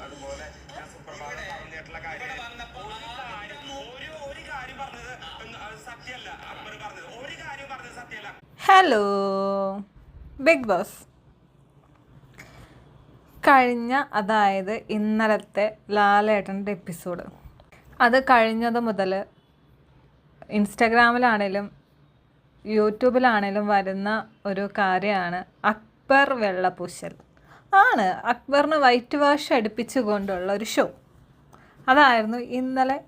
അതുപോലെ ഞാൻ ഒരു ഒരു കാര്യം ഒരു കാര്യം ഹലോ ബിഗ് ബോസ് കഴിഞ്ഞ അതായത് ഇന്നലത്തെ ലാലേട്ടന്റെ എപ്പിസോഡ്. അത് കഴിഞ്ഞത് മുതൽ ഇൻസ്റ്റഗ്രാമിലാണേലും യൂട്യൂബിലാണേലും വരുന്ന ഒരു കാര്യമാണ് അക്ബർ വെള്ളപൂശൽ. ആണ് അക്ബറിന് വൈറ്റ് വാഷ് അടുപ്പിച്ചുകൊണ്ടുള്ള ഒരു ഷോ. അതായിരുന്നു ഇന്നലെ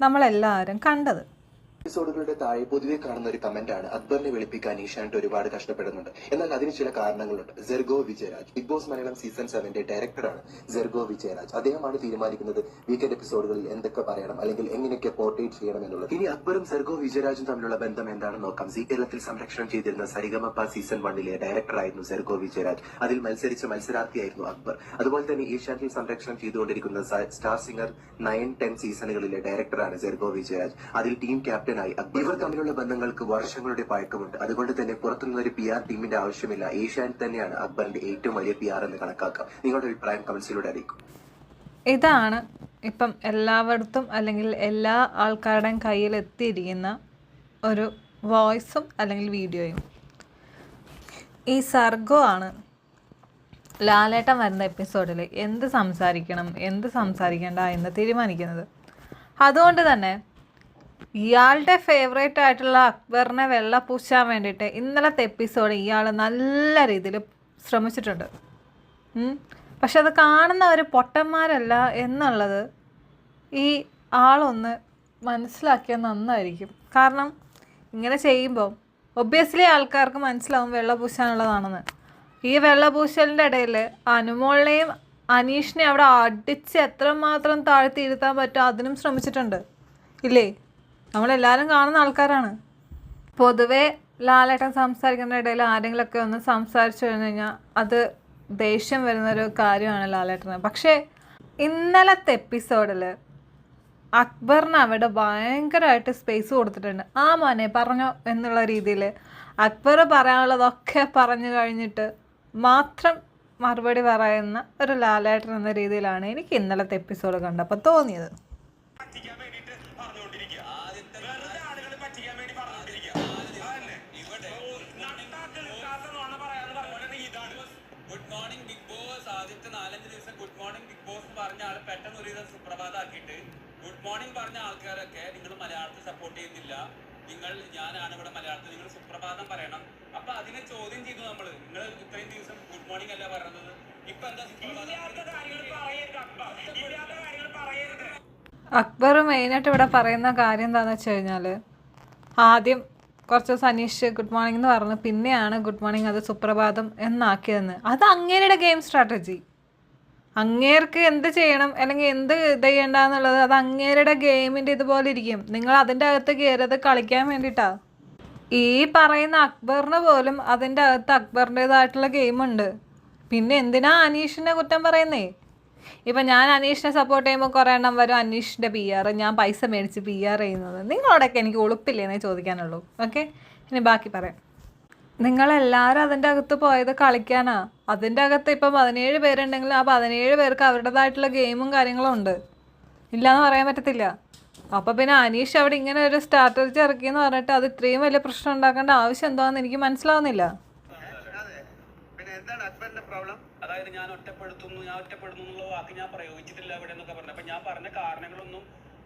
നമ്മളെല്ലാവരും കണ്ടത്. എപ്പിസോഡുകളുടെ താഴെ പൊതുവെ കാണുന്ന ഒരു കമന്റാണ് അക്ബറിനെ വെളുപ്പിക്കാൻ ഈശാന്റ് ഒരുപാട് കഷ്ടപ്പെടുന്നുണ്ട്. എന്നാൽ അതിന് ചില കാരണങ്ങളുണ്ട്. Jergo Vijayaraj Bigg Boss Malayalam season സെവന്റെ ഡയറക്ടറാണ് ജെർഗോ വിജയരാജ്. അദ്ദേഹമാണ് തീരുമാനിക്കുന്നത് വീക്കെൻഡ് എപ്പിസോഡുകളിൽ എന്തൊക്കെ പറയണം അല്ലെങ്കിൽ എങ്ങനെയൊക്കെ പോർട്രേറ്റ് ചെയ്യണം എന്നുള്ളത്. ഇനി അക്ബറും സെർഗോ വിജയരാജും തമ്മിലുള്ള ബന്ധം എന്താണെന്ന് നോക്കാം. സി കേരളത്തിൽ സംരക്ഷണം ചെയ്തിരുന്ന സരിഗമപ്പ സീസൺ വണ്ണിലെ ഡയറക്ടറായിരുന്നു സെർഗോ വിജയരാജ്. അതിൽ മത്സരിച്ച മത്സരാർത്ഥിയായിരുന്നു അക്ബർ. അതുപോലെ തന്നെ ഏഷ്യാറ്റിൽ സംരക്ഷണം ചെയ്തുകൊണ്ടിരിക്കുന്ന സ്റ്റാർ സിംഗർ നയൻ ടെൻ സീസണുകളിലെ ഡയറക്ടറാണ് സെർഗോ വിജയരാജ്. അതിൽ ടീം ക്യാപ്റ്റനായി ഇവർ തമ്മിലുള്ള ബന്ധങ്ങൾക്ക് വർഷങ്ങളുടെ പഴക്കമുണ്ട്. അതുകൊണ്ട് തന്നെ പുറത്തുനിന്ന് ഒരു പി ആർ ടീമിന്റെ ആവശ്യമില്ല. ഏഷ്യാനെറ്റ് തന്നെയാണ് അക്ബറിന്റെ ഏറ്റവും വലിയ പി ആർ എന്ന് കണക്കാക്കാം. നിങ്ങളുടെ അഭിപ്രായം കമൻസിലൂടെ അറിയിക്കും. ഇതാണ് ഇപ്പം എല്ലായിടത്തും അല്ലെങ്കിൽ എല്ലാ ആൾക്കാരുടെയും കയ്യിൽ എത്തിയിരിക്കുന്ന ഒരു വോയിസും അല്ലെങ്കിൽ വീഡിയോയും. ഈ സർഗോ ആണ് ലാലേട്ടൻ വരുന്ന എപ്പിസോഡിൽ എന്ത് സംസാരിക്കണം എന്ത് സംസാരിക്കേണ്ട എന്ന് തീരുമാനിക്കുന്നത്. അതുകൊണ്ട് തന്നെ ഇയാളുടെ ഫേവറേറ്റ് ആയിട്ടുള്ള അക്ബറിനെ വെള്ള പൂശാൻ വേണ്ടിയിട്ട് ഇന്നലത്തെ എപ്പിസോഡ് ഇയാൾ നല്ല രീതിയിൽ ശ്രമിച്ചിട്ടുണ്ട്. പക്ഷെ അത് കാണുന്നവർ പൊട്ടന്മാരല്ല എന്നുള്ളത് ഈ ആളൊന്ന് മനസ്സിലാക്കിയാൽ നന്നായിരിക്കും. കാരണം ഇങ്ങനെ ചെയ്യുമ്പോൾ ഒബ്വിയസ്ലി ആൾക്കാർക്ക് മനസ്സിലാവും വെള്ള പൂശാനുള്ളതാണെന്ന്. ഈ വെള്ള പൂശലിന്റെ ഇടയിൽ അനുമോളിനെയും അനീഷിനെ അവിടെ അടിച്ച് എത്രമാത്രം താഴ്ത്തി ഇരുത്താൻ പറ്റുമോ അതിനും ശ്രമിച്ചിട്ടുണ്ട്. ഇല്ലേ? നമ്മളെല്ലാവരും കാണുന്ന ആൾക്കാരാണ്. പൊതുവെ ലാലേട്ടൻ സംസാരിക്കുന്ന ഇടയിൽ ആരെങ്കിലുമൊക്കെ ഒന്ന് സംസാരിച്ചു കഴിഞ്ഞു കഴിഞ്ഞാൽ അത് ദേഷ്യം വരുന്നൊരു കാര്യമാണ് ലാലേട്ടന്. പക്ഷേ ഇന്നലത്തെ എപ്പിസോഡിൽ അക്ബറിന് അവിടെ ഭയങ്കരമായിട്ട് സ്പേസ് കൊടുത്തിട്ടുണ്ട്. ആ മോനെ പറഞ്ഞോ എന്നുള്ള രീതിയിൽ അക്ബർ പറയാനുള്ളതൊക്കെ പറഞ്ഞു കഴിഞ്ഞിട്ട് മാത്രം മറുപടി പറയുന്ന ഒരു ലാലേട്ടൻ എന്ന രീതിയിലാണ് എനിക്ക് ഇന്നലത്തെ എപ്പിസോഡ് കണ്ടപ്പോൾ തോന്നിയത്. മോർണിംഗ് ബിഗ് ബോസ് ആദ്യത്തെ നാലഞ്ച് ദിവസം ഗുഡ് മോർണിംഗ് ബിഗ് ബോസ് പറഞ്ഞ ആൾ പെട്ടെന്ന് ഒരു ദിവസം സുപ്രഭാതാക്കിയിട്ട് ഗുഡ് മോർണിംഗ് പറഞ്ഞ ആൾക്കാരൊക്കെ നിങ്ങൾ മലയാളത്തിൽ സപ്പോർട്ട് ചെയ്യുന്നില്ല. നിങ്ങൾ ഞാനാണ് ഇവിടെ മലയാളത്തിൽ നിങ്ങൾ സുപ്രഭാതം പറയണം. അപ്പൊ അതിനെ ചോദ്യം ചെയ്തു നമ്മൾ നിങ്ങൾ ഇത്രയും ദിവസം ഗുഡ് മോർണിംഗ് അല്ല പറയുന്നത് ഇപ്പൊ എന്താ അക്ബർ. മെയിനായിട്ട് ഇവിടെ പറയുന്ന കാര്യം എന്താണെന്ന് വെച്ച് കഴിഞ്ഞാൽ ആദ്യം കുറച്ച് ദിവസം അനീഷ് ഗുഡ് മോർണിംഗ് എന്ന് പറഞ്ഞു. പിന്നെയാണ് ഗുഡ് മോർണിംഗ് അത് സുപ്രഭാതം എന്നാക്കിയതെന്ന്. അത് അങ്ങേരുടെ ഗെയിം സ്ട്രാറ്റജി. അങ്ങേർക്ക് എന്ത് ചെയ്യണം അല്ലെങ്കിൽ എന്ത് ഇത് ചെയ്യണ്ടെന്നുള്ളത് അത് അങ്ങേരുടെ ഗെയിമിന്റെ ഇതുപോലെ ഇരിക്കും. നിങ്ങൾ അതിന്റെ അകത്ത് കയറിയത് കളിക്കാൻ വേണ്ടിയിട്ടാണ് ഈ പറയുന്ന അക്ബറിന് പോലും അതിന്റെ അകത്ത് അക്ബറിന്റെതായിട്ടുള്ള ഗെയിമുണ്ട്. പിന്നെ എന്തിനാ അനീഷിനെ കുറ്റം പറയുന്നേ? ഇപ്പം ഞാൻ അനീഷിനെ സപ്പോർട്ട് ചെയ്യുമ്പോൾ കുറേ എണ്ണം വരും. അനീഷിന്റെ പി ആർ ഞാൻ പൈസ മേടിച്ച് പി ആർ ചെയ്യുന്നത്. നിങ്ങളോടൊക്കെ എനിക്ക് ഉളുപ്പില്ലേന്നേ ചോദിക്കാനുള്ളൂ. ഓക്കെ ഇനി ബാക്കി പറയാം. നിങ്ങളെല്ലാവരും അതിന്റെ അകത്ത് പോയത് കളിക്കാനാ. അതിന്റെ അകത്ത് ഇപ്പം പതിനേഴ് പേരുണ്ടെങ്കിൽ ആ പതിനേഴ് പേർക്ക് അവരുടേതായിട്ടുള്ള ഗെയിമും കാര്യങ്ങളും ഉണ്ട്. ഇല്ലയെന്ന് പറയാൻ പറ്റത്തില്ല. അപ്പോൾ പിന്നെ അനീഷ് അവിടെ ഇങ്ങനെ ഒരു സ്ട്രാറ്റജി ഇറക്കിയെന്ന് പറഞ്ഞിട്ട് അത് ഇത്രയും വലിയ പ്രശ്നം ഉണ്ടാക്കേണ്ട ആവശ്യം എന്താണെന്ന് എനിക്ക് മനസ്സിലാവുന്നില്ല. എന്താണ് അക്ബറിന്റെ പ്രോബ്ലം അതായത് ഞാൻ ഒറ്റപ്പെടുത്തുന്നു ഞാൻ ഒറ്റപ്പെടുന്നു എന്നുള്ള വാക്ക് ഞാൻ പ്രയോഗിച്ചിട്ടില്ല ഇവിടെ എന്നൊക്കെ പറഞ്ഞു. അപ്പൊ ഞാൻ പറഞ്ഞ കാരണങ്ങളൊന്നും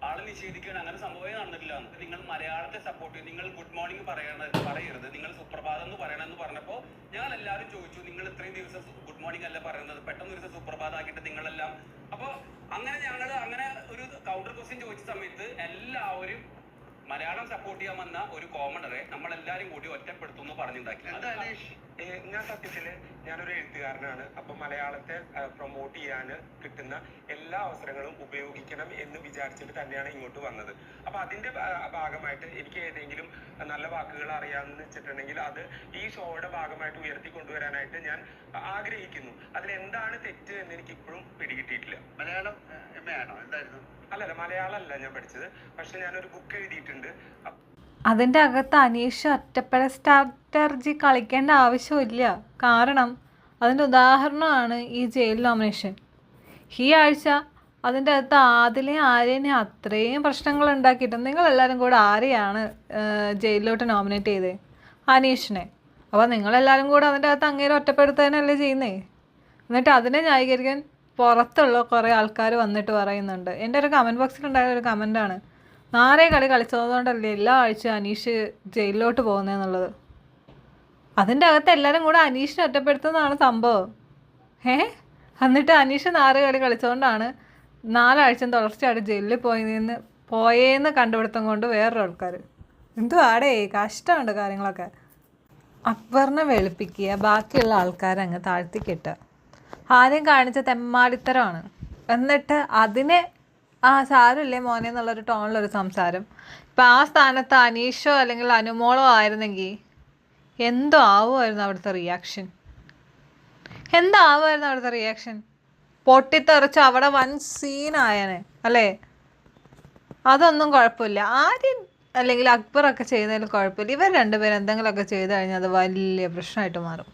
ആൾ നിഷേധിക്കുകയാണ്. അങ്ങനെ സംഭവമേ നടന്നിട്ടില്ല. എന്നിട്ട് നിങ്ങൾ മലയാളത്തെ സപ്പോർട്ട് ചെയ്യും. നിങ്ങൾ ഗുഡ് മോർണിംഗ് പറയണ പറയരുത്. നിങ്ങൾ സുപ്രഭാതം എന്ന് പറയണം എന്ന് പറഞ്ഞപ്പോ ഞങ്ങൾ എല്ലാവരും ചോദിച്ചു നിങ്ങൾ ഇത്രയും ദിവസം ഗുഡ് മോർണിംഗ് അല്ല പറയുന്നത്? പെട്ടെന്ന് ഒരു ദിവസം സുപ്രഭാതം ആക്കിയിട്ട് നിങ്ങളെല്ലാം അപ്പോൾ അങ്ങനെ ഞങ്ങൾ അങ്ങനെ ഒരു കൗണ്ടർ ക്വസ്റ്റ്യൻ ചോദിച്ച സമയത്ത് എല്ലാവരും മലയാളം സപ്പോർട്ട് ചെയ്യാൻ വന്ന ഒരു കോമണറെ നമ്മൾ എല്ലാരും കൂടി ഒറ്റപ്പെടുത്തുന്നു പറഞ്ഞുണ്ടാക്കി. ഞാൻ സത്യത്തിൽ ഞാനൊരു എഴുത്തുകാരനാണ്. അപ്പൊ മലയാളത്തെ പ്രൊമോട്ട് ചെയ്യാൻ കിട്ടുന്ന എല്ലാ അവസരങ്ങളും ഉപയോഗിക്കണം എന്ന് വിചാരിച്ചിട്ട് തന്നെയാണ് ഇങ്ങോട്ട് വന്നത്. അപ്പൊ അതിന്റെ ഭാഗമായിട്ട് എനിക്ക് ഏതെങ്കിലും നല്ല വാക്കുകൾ അറിയാമെന്ന് വെച്ചിട്ടുണ്ടെങ്കിൽ അത് ഈ ഷോയുടെ ഭാഗമായിട്ട് ഉയർത്തി കൊണ്ടുവരാനായിട്ട് ഞാൻ ആഗ്രഹിക്കുന്നു. അതിൽ എന്താണ് തെറ്റ് എന്ന് എനിക്ക് ഇപ്പോഴും പിടികിട്ടിയിട്ടില്ല. മലയാളം എന്തായിരുന്നു? അല്ലല്ല മലയാളം അല്ല ഞാൻ പഠിച്ചത്. പക്ഷെ ഞാനൊരു ബുക്ക് എഴുതിയിട്ടുണ്ട്. അതിന്റെ അകത്ത് അനീഷ് ഒറ്റപ്പെട സ്റ്റാറ്റർജി കളിക്കേണ്ട ആവശ്യമില്ല കാരണം അതിന്റെ ഉദാഹരണമാണ് ഈ ജയിൽ നോമിനേഷൻ ഈ ആഴ്ച അതിന്റെ അകത്ത് ആദിലെ ആര്യനെ അത്രയും പ്രശ്നങ്ങൾ ഉണ്ടാക്കിയിട്ടും നിങ്ങളെല്ലാവരും കൂടെ ആരെയാണ് ജയിലിലോട്ട് നോമിനേറ്റ് ചെയ്തത് അനീഷിനെ. അപ്പോൾ നിങ്ങളെല്ലാവരും കൂടെ അതിന്റെ അകത്ത് അങ്ങേരെ ഒറ്റപ്പെടുത്താനല്ലേ ചെയ്യുന്നേ? എന്നിട്ട് അതിനെ ന്യായീകരിക്കാൻ പുറത്തുള്ള കുറേ ആൾക്കാർ വന്നിട്ട് പറയുന്നുണ്ട്. എന്റെ ഒരു കമന്റ് ബോക്സിലുണ്ടായ ഒരു കമന്റാണ് നാരേ കളി കളിച്ചതുകൊണ്ടല്ലേ എല്ലാ ആഴ്ചയും അനീഷ് ജയിലിലോട്ട് പോകുന്നതെന്നുള്ളത് അതിന്റെ അകത്ത് എല്ലാവരും കൂടെ അനീഷിനെ ഒറ്റപ്പെടുത്തുന്നതാണ് സംഭവം. ഏ എന്നിട്ട് അനീഷ് നാല് കളി കളിച്ചുകൊണ്ടാണ് നാലാഴ്ച തുടർച്ചയായിട്ട് ജയിലിൽ പോയെന്ന് പോയേന്ന് കണ്ടുപിടുത്തം കൊണ്ട് വേറൊരു ആൾക്കാർ ആടേ കഷ്ടമുണ്ട് കാര്യങ്ങളൊക്കെ. അക്ബറിനെ വെളുപ്പിക്കുക ബാക്കിയുള്ള ആൾക്കാരെ അങ്ങ് താഴ്ത്തിക്കിട്ടുക. ആദ്യം കാണിച്ച തെമ്മാടിത്തരമാണ്. എന്നിട്ട് അതിനെ ആ സാരമില്ലേ മോനെ എന്നുള്ളൊരു ടോണിലൊരു സംസാരം. ഇപ്പം ആ സ്ഥാനത്ത് അനീഷോ അല്ലെങ്കിൽ അനുമോളോ ആയിരുന്നെങ്കിൽ എന്തോ ആവുമായിരുന്നു അവിടുത്തെ റിയാക്ഷൻ എന്തോ ആവുമായിരുന്നു അവിടുത്തെ റിയാക്ഷൻ പൊട്ടിത്തെറിച്ച് അവിടെ വൻ സീനായനെ അല്ലേ? അതൊന്നും കുഴപ്പമില്ല. ആര്യൻ അല്ലെങ്കിൽ അക്ബറൊക്കെ ചെയ്തതിൽ കുഴപ്പമില്ല. ഇവർ രണ്ടുപേരും എന്തെങ്കിലുമൊക്കെ ചെയ്തു കഴിഞ്ഞാൽ അത് വലിയ പ്രശ്നമായിട്ട് മാറും.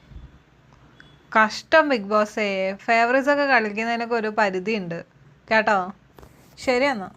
കഷ്ടം ബിഗ് ബോസേ. ഫേവറേറ്റ്സ് ഒക്കെ കളിക്കുന്നതിനൊക്കെ ഒരു പരിധിയുണ്ട്. കേട്ടോ? ശരി എന്നാൽ